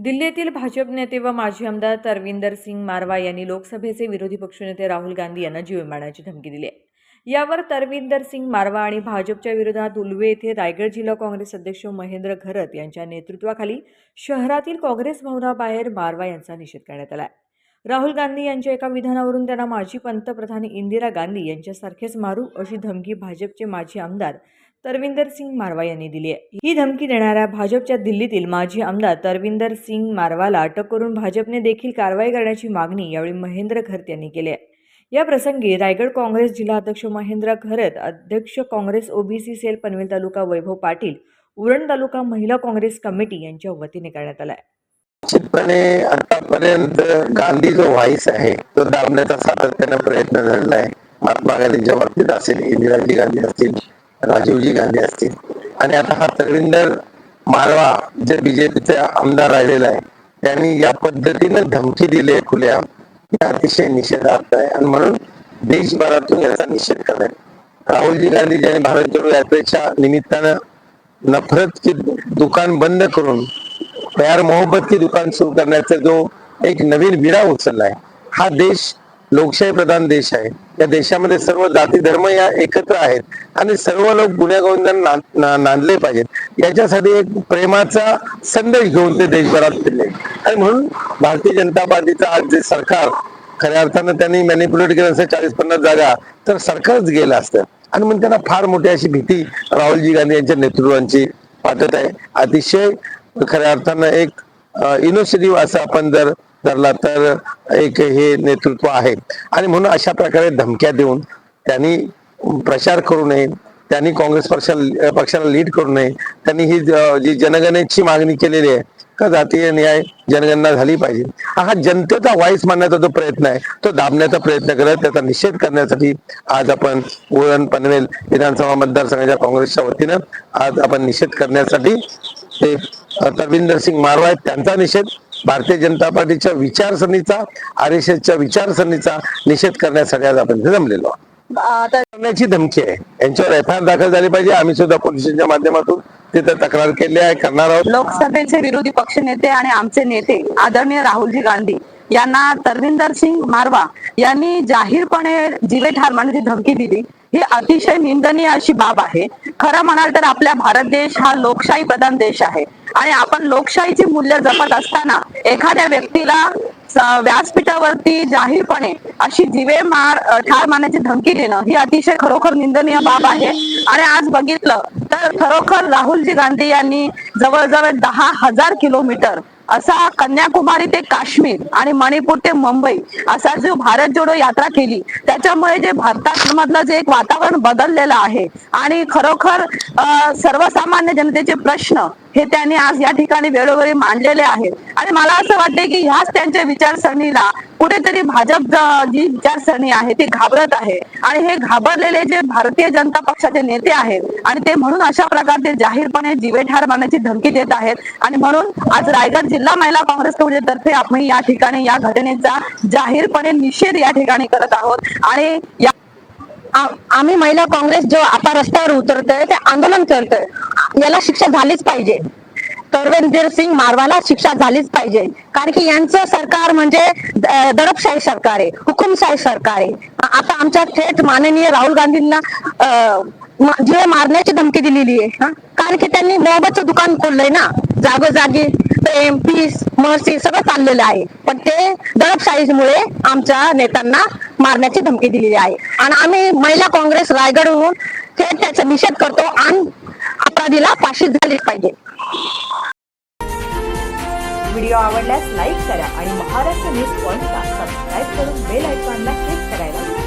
दिल्लीतील भाजप नेते व माजी आमदार तरविंदर सिंग मारवा यांनी लोकसभेचे विरोधी पक्षनेते राहुल गांधी यांना जीव मारण्याची धमकी दिली आहे. यावर तरविंदर सिंग मारवा आणि भाजपच्या विरोधात उलवे येथे रायगड जिल्हा काँग्रेस अध्यक्ष महेंद्र घरत यांच्या नेतृत्वाखाली शहरातील काँग्रेस भवनाबाहेर मारवा यांचा निषेध करण्यात आला आहे. राहुल गांधी यांच्या एका विधानावरून त्यांना माजी पंतप्रधान इंदिरा गांधी यांच्यासारखेच मारू अशी धमकी भाजपचे माजी आमदार तरविंदर सिंग मारवा यांनी दिली आहे. ही धमकी देणाऱ्या भाजपच्या दिल्लीतील माजी आमदार तरविंदर सिंग मारवाला अटक करून भाजपने देखील कारवाई करण्याची मागणी यावेळी महेंद्र खरत यांनी केली आहे. या प्रसंगी रायगड काँग्रेस जिल्हा अध्यक्ष महेंद्र खरत अध्यक्ष Congress OBC cell Panvel taluka Vaibhav Patil Uran taluka महिला काँग्रेस कमिटी यांच्या वतीने करण्यात आला आहे. निश्चितपणे आतापर्यंत गांधी जो व्हाईस आहे तो दाबण्याचा सातत्याने प्रयत्न झालेला आहे. महात्मा गांधींच्या बाबतीत असेल इंदिराजी गांधी असतील राजीवजी गांधी असतील. आणि आता हा तरविंदर मारवा जे बीजेपीचे आमदार राहिलेला आहे त्यांनी या पद्धतीने धमकी दिली आहे खुल्या. अतिशय निषेधार्थ आहे. आणि म्हणून देशभरातून याचा निषेध करत राहुलजी गांधी ज्यांनी भारत जोडो यात्रेच्या निमित्तानं नफरत की दुकान बंद करून प्यार मोहब्बत की दुकान सुरू करण्याचा जो एक नवीन विडा उचललाय हा देश लोकशाही प्रधान देश आहे. या देशामध्ये सर्व जाती धर्म या एकत्र आहेत आणि सर्व लोक गुन्हेगोविंदांना ना- नांदले पाहिजेत. याच्यासाठी एक प्रेमाचा संदेश घेऊन ते देशभरात फिरले. आणि म्हणून भारतीय जनता पार्टीचं आज जे सरकार खऱ्या अर्थानं त्यांनी मॅनिप्युलेट केलं असतं चाळीस पन्नास जागा तर सरकारच गेलं असतं. आणि म्हणून त्यांना फार मोठी अशी भीती राहुलजी गांधी यांच्या नेतृत्वांची वाटत आहे. अतिशय खऱ्या अर्थानं एक इनिशिएटिव्ह असं आपण जर धरला तर एक हे नेतृत्व आहे. आणि म्हणून अशा प्रकारे धमक्या देऊन त्यांनी प्रचार करू नये त्यांनी काँग्रेस पक्षाला पक्षाला लीड करू नये त्यांनी ही जी जनगणनेची मागणी केलेली आहे का जातीय न्याय जनगणना झाली पाहिजे. हा जनतेचा वाईस मानण्याचा जो प्रयत्न आहे तो दाबण्याचा प्रयत्न करत त्याचा निषेध करण्यासाठी आज आपण उरण पनवेल विधानसभा मतदारसंघाच्या काँग्रेसच्या वतीनं आज आपण निषेध करण्यासाठी ते तरविंदर सिंग मारवा आहेत त्यांचा निषेध भारतीय जनता पार्टीच्या विचारसरणीचा आर एस एसच्या विचारसरणीचा निषेध करण्यासाठी आज आपण जमलेलो आहोत. करण्याची धमकी आहे. यांच्यावर एफ आय आर दाखल झाली पाहिजे. आम्ही सुद्धा पोलिसांच्या माध्यमातून तिथे तक्रार केली आहे करणार आहोत. लोकसभेचे विरोधी पक्षनेते आणि आमचे नेते आदरणीय राहुलजी गांधी यांना तरविंदर सिंग मारवा यांनी जाहीरपणे जिवे ठार मारण्याची धमकी दिली. ही अतिशय निंदनीय अशी बाब आहे. खरं म्हणाल तर आपल्या भारत देश हा लोकशाही प्रधान देश आहे. आणि आपण लोकशाहीची मूल्य जपत असताना एखाद्या व्यक्तीला व्यासपीठावरती जाहीरपणे अशी जीवे मार ठार मारण्याची धमकी देणं ही अतिशय खरोखर निंदनीय बाब आहे. आणि आज बघितलं तर खरोखर राहुलजी गांधी यांनी जवळजवळ दहा हजार किलोमीटर असा कन्याकुमारी ते काश्मीर आणि मणिपूर ते मुंबई असा जो भारत जोडो यात्रा केली त्याच्यामुळे जे भारतामधलं जे एक वातावरण बदललेलं आहे आणि खरोखर सर्वसामान्य जनतेचे प्रश्न हे त्यांनी आज या ठिकाणी वेळोवेळी मांडलेले आहेत. आणि मला असं वाटते की ह्याच त्यांच्या विचारसरणीला कुठेतरी भाजप जी विचारसरणी आहे ती घाबरत आहे. आणि हे घाबरलेले जे भारतीय जनता पक्षाचे नेते आहेत आणि ते म्हणून अशा प्रकारे जाहीरपणे जिवेठार मारण्याची धमकी देत आहेत. आणि म्हणून आज रायगड जिल्हा महिला काँग्रेस कमिटीतर्फे आपण या ठिकाणी या घटनेचा जाहीरपणे निषेध या ठिकाणी करत आहोत. आणि या आम्ही महिला काँग्रेस जो आता रस्त्यावर उतरतोय ते आंदोलन करतोय. याला शिक्षा झालीच पाहिजे. तरवेंद्र सिंग मारवाला शिक्षा झालीच पाहिजे. कारण की यांचं सरकार म्हणजे दडपशाही सरकार आहे हुकुमशाही सरकार आहे. आता आमच्या थेट माननीय राहुल गांधींना अं, जीवे मारण्याची धमकी दिलेली आहे कारण की त्यांनी मोहब्बतचं दुकान खोललंय ना? जागोजागी प्रेम पीस मर्सी सगळं चाललेलं आहे. पण ते दडपशाहीमुळे आमच्या नेत्यांना मारण्याची धमकी दिलेली आहे. आणि आम्ही महिला काँग्रेस रायगडहून थेट त्याचा निषेध करतो आणि अपराधीला फाशी झालीच पाहिजे. व्हिडिओ आवडल्यास लाईक करा आणि महाराष्ट्र न्यूज पॉइंटला सबस्क्राईब करून बेल आयकॉनला क्लिक करायला